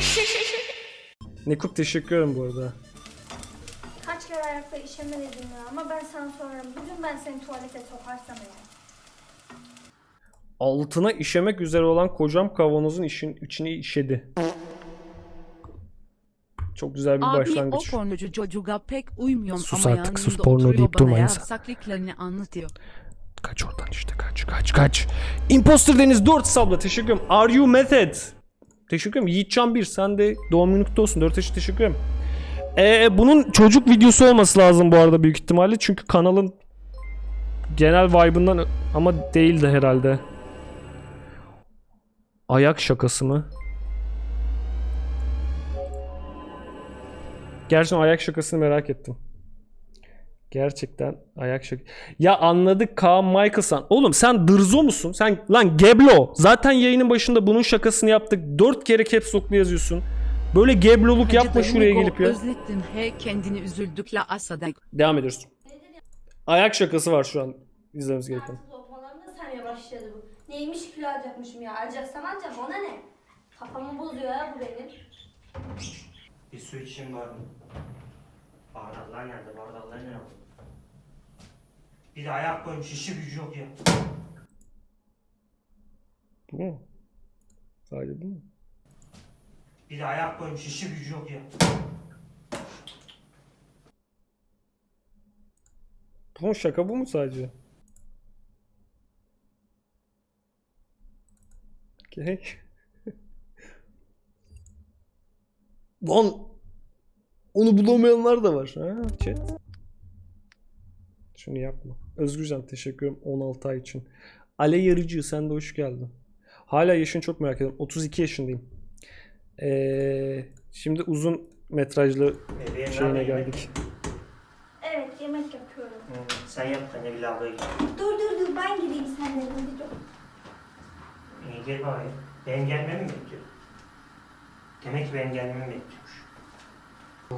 Nekup teşekkür ederim bu arada. Kaç kere ayakta işeme dedim ya ama ben sana sorarım. Bugün ben seni tuvalete sokarsam eğer. Altına işemek üzere olan kocam kavanozun işin içine işedi. Çok güzel bir Abi o başlangıç. pornocu çocuğa pek uymuyorum Sus ama artık, sus, yanımda porno oturuyor deyip bana ya sen. saklıklarını anlatıyor. Kaç oradan işte kaç kaç kaç. Imposter Deniz 4 sabla teşekkür ederim. Are you method? Teşekkür ederim. Yiğitcan 1 sen de doğum günün kutlu olsun. 4 yaşı teşekkür ederim. Ee, bunun çocuk videosu olması lazım bu arada büyük ihtimalle. Çünkü kanalın genel vibe'ından ama değildi herhalde. Ayak şakası mı? Gerçekten ayak şakasını merak ettim. Gerçekten ayak şak... Ya anladık Kaan Michael'san. Oğlum sen dırzo musun? Sen lan Geblo. Zaten yayının başında bunun şakasını yaptık. Dört kere caps lock'lu yazıyorsun. Böyle gebloluk yapma şuraya gelip ya. Özlettin he kendini üzüldükle asada. Devam ediyoruz. Ayak şakası var şu an izlememiz gereken. Lokmalarımda sarmaya başladı bu. Neymiş kilo alacakmışım ya. Alacaksan alacağım ona ne? Kafamı bozuyor ya bu benim. Bir su içeyim var mı? Bardaklar nerede? Bardaklar nerede? Bir de ayak koymuş işi gücü yok ya. Bu mu? Sadece bu mu? Bir de ayak koymuş işi gücü yok ya. Mu şaka bu mu sadece? Okey. Lan onu bulamayanlar da var. Ha, chat. Şunu yapma. Özgürcan teşekkür ederim 16 ay için. Ale Yarıcı sen de hoş geldin. Hala yaşını çok merak ediyorum. 32 yaşındayım. Ee, şimdi uzun metrajlı Bebeğim şeyine nerede yemek? geldik. Evet yemek yapıyorum. Hı, sen yap da ne bir lavaboya git. Dur dur dur ben gideyim sen de bir dur. İyi gel bari. Benim gelmemi mi bekliyor? Demek ki benim gelmemi bekliyormuş. Bir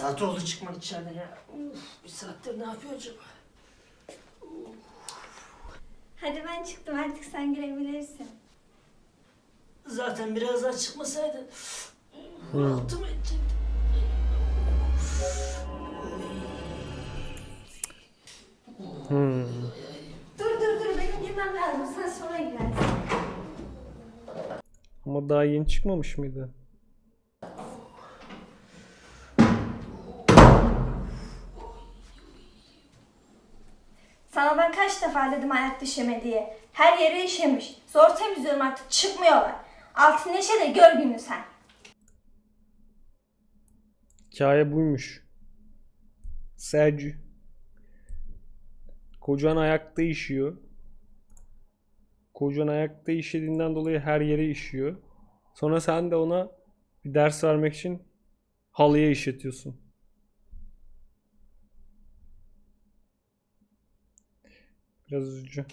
saat oldu çıkmak içeride ya. Uf, bir saattir ne yapıyor acaba? Hadi ben çıktım artık sen girebilirsin. Zaten biraz daha çıkmasaydı Hmm. rahatım edecektim. Hmm. Dur dur dur benim girmem lazım sen sonra girersin. Ama daha yeni çıkmamış mıydı? Sana ben kaç defa dedim ayak işeme diye. Her yere işemiş. Zor temizliyorum artık çıkmıyorlar. Altın neşe de gör günü sen. Hikaye buymuş. Sergi. Kocan ayakta işiyor. Kocan ayakta işediğinden dolayı her yere işiyor. Sonra sen de ona bir ders vermek için halıya işletiyorsun. Biraz üzücü.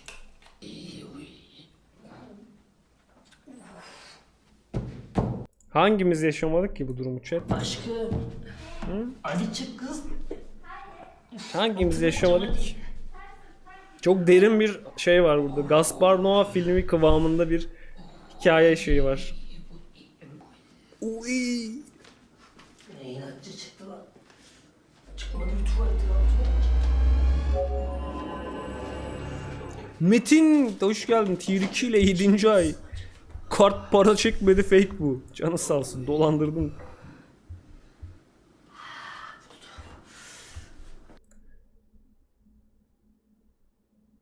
Hangimiz yaşamadık ki bu durumu chat? Aşkım. Hadi çık kız. Hangimiz yaşamadık ki? Çok derin bir şey var burada. Gaspar Noa filmi kıvamında bir hikaye şeyi var. Uy. Ne inatçı çıktı lan. Çıkmadı bir tuvalet. Metin hoş geldin. Tier 2 ile 7. ay. Kart para çekmedi fake bu. Canı sağ olsun. Dolandırdın.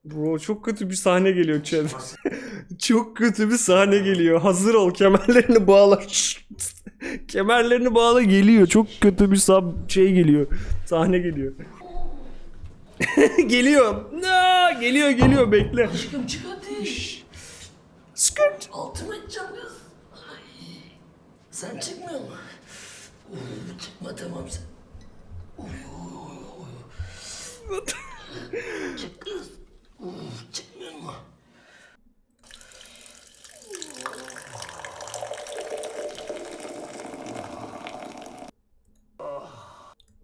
Bro çok kötü bir sahne geliyor chat. çok kötü bir sahne geliyor. Hazır ol kemerlerini bağla. kemerlerini bağla geliyor. Çok kötü bir sab şey geliyor. Sahne geliyor. geliyor. Geliyor geliyor bekle. Aşkım çık hadi. Skirt. Altıma edeceğim kız. Ay. Sen çıkmıyor mu? Uf, çıkma tamam sen. Uy, uy, uy, uy. Çık kız. Uf, çıkmıyor mu?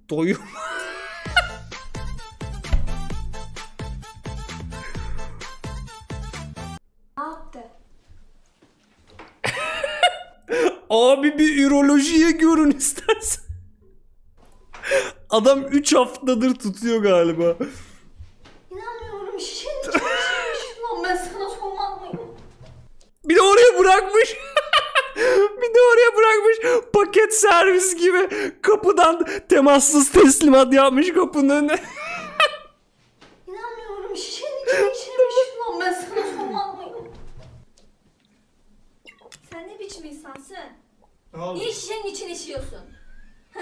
Doyum. Abi bir ürolojiye görün istersen. Adam 3 haftadır tutuyor galiba. İnanmıyorum içine işemiş. Lan ben sana sormaz mıyım? Bir de oraya bırakmış. bir de oraya bırakmış. Paket servis gibi kapıdan temassız teslimat yapmış kapının önüne. İnanmıyorum şişenin içine işemiş. Lan ben sana sormaz mıyım? Sen ne biçim insansın? Ne oldu? Niye şişenin içine işiyorsun?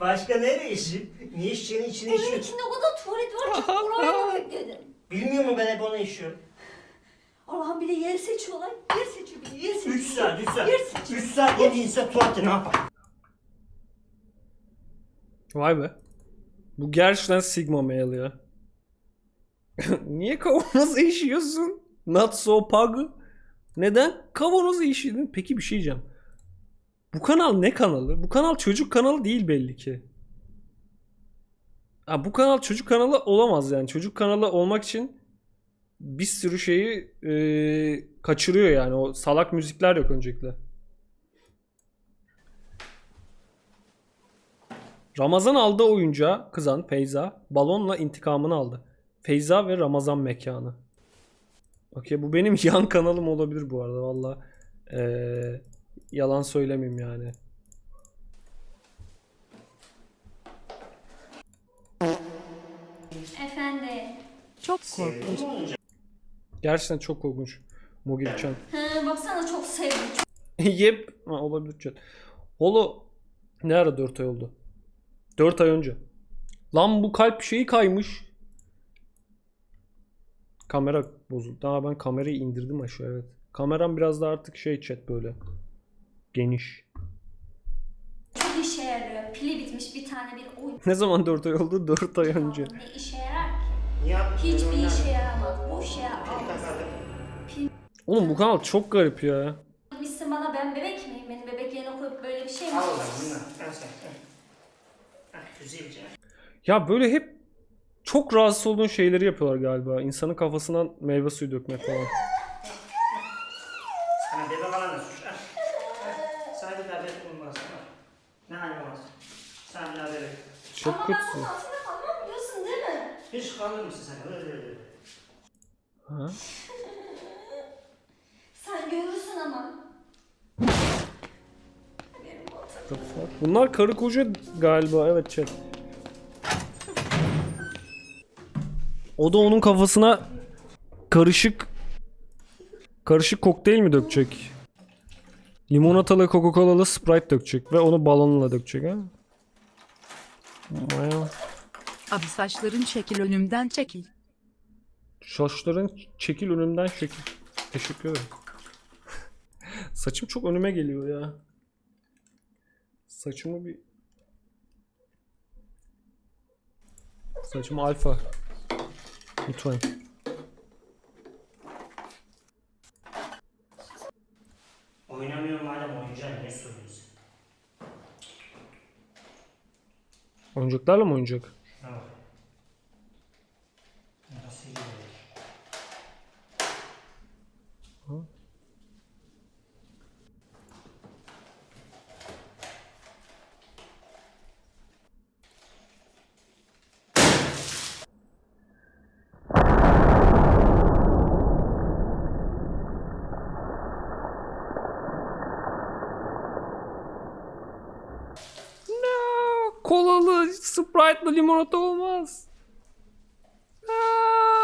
Başka nereye işi? Niye şişenin içine Evin işiyorsun? içinde o kadar tuvalet var ki oraya mı bekledin? Bilmiyor mu ben hep ona işiyorum? Allah'ım bir de yer seçiyorlar. Yer seçiyor bir de yer seçiyor. 3 saat, 3 saat. Yer seçiyor. 3 saat yedi insan tuvalette ne yapar? Vay be. Bu gerçekten Sigma male ya. Niye kavanoza işiyorsun? Not so pug. Neden? Kavanoza işledin. Peki bir şey diyeceğim. Bu kanal ne kanalı? Bu kanal çocuk kanalı değil belli ki. Ha, bu kanal çocuk kanalı olamaz yani. Çocuk kanalı olmak için bir sürü şeyi e, kaçırıyor yani. O salak müzikler yok öncelikle. Ramazan aldığı oyuncağı kızan Feyza balonla intikamını aldı. Feyza ve Ramazan mekanı. Okey bu benim yan kanalım olabilir bu arada valla. Ee, yalan söylemeyeyim yani. Efendim. Çok korkunç. Gerçekten çok korkunç. Mogilcan. He, baksana çok sevdim. Yep. Ha, olabilir chat. Holo ne ara 4 ay oldu? 4 ay önce. Lan bu kalp şeyi kaymış. Kamera bozuldu. Daha ben kamerayı indirdim aşağı evet. Kameram biraz da artık şey chat böyle. Geniş. Çok işe yarıyor. Pili bitmiş bir tane bir oyun. Ne zaman 4 ay oldu? 4 ay önce. Ne işe yarar ki? Hiçbir işe yaramaz. Boş yere almasın. Oğlum bu kanal çok garip ya. Gitmişsin bana ben bebek miyim? Benim bebek yerine koyup böyle bir şey mi? Al sen. Hah, güzelce. Ya böyle hep çok rahatsız olduğun şeyleri yapıyorlar galiba. İnsanın kafasına meyve suyu dökmek falan. Sana bebe falan da suç. Al. Sana bir daha bebek bulmaz. Ne hali olmaz. Sana bir daha bebek. Çok Ama ben kötüsün. senin altında kalmam biliyorsun değil mi? Hiç kalır mısın sen? Öyle öyle. Ha? Sen görürsün ama. Benim fuck? Bunlar karı koca galiba evet chat. O da onun kafasına karışık karışık kokteyl mi dökecek? Limonatalı, Coca-Cola'lı Sprite dökecek ve onu balonla dökecek ha. Vay. Abi saçların çekil önümden çekil. Saçların çekil önümden şekil. Teşekkür ederim. Saçım çok önüme geliyor ya. Saçımı bir... Saçım alfa. Lütfen. Oynamıyorum madem oyuncağı niye soruyorsun? Oyuncaklarla mı oynayacak? Sprite na limonata olmaz. Aa!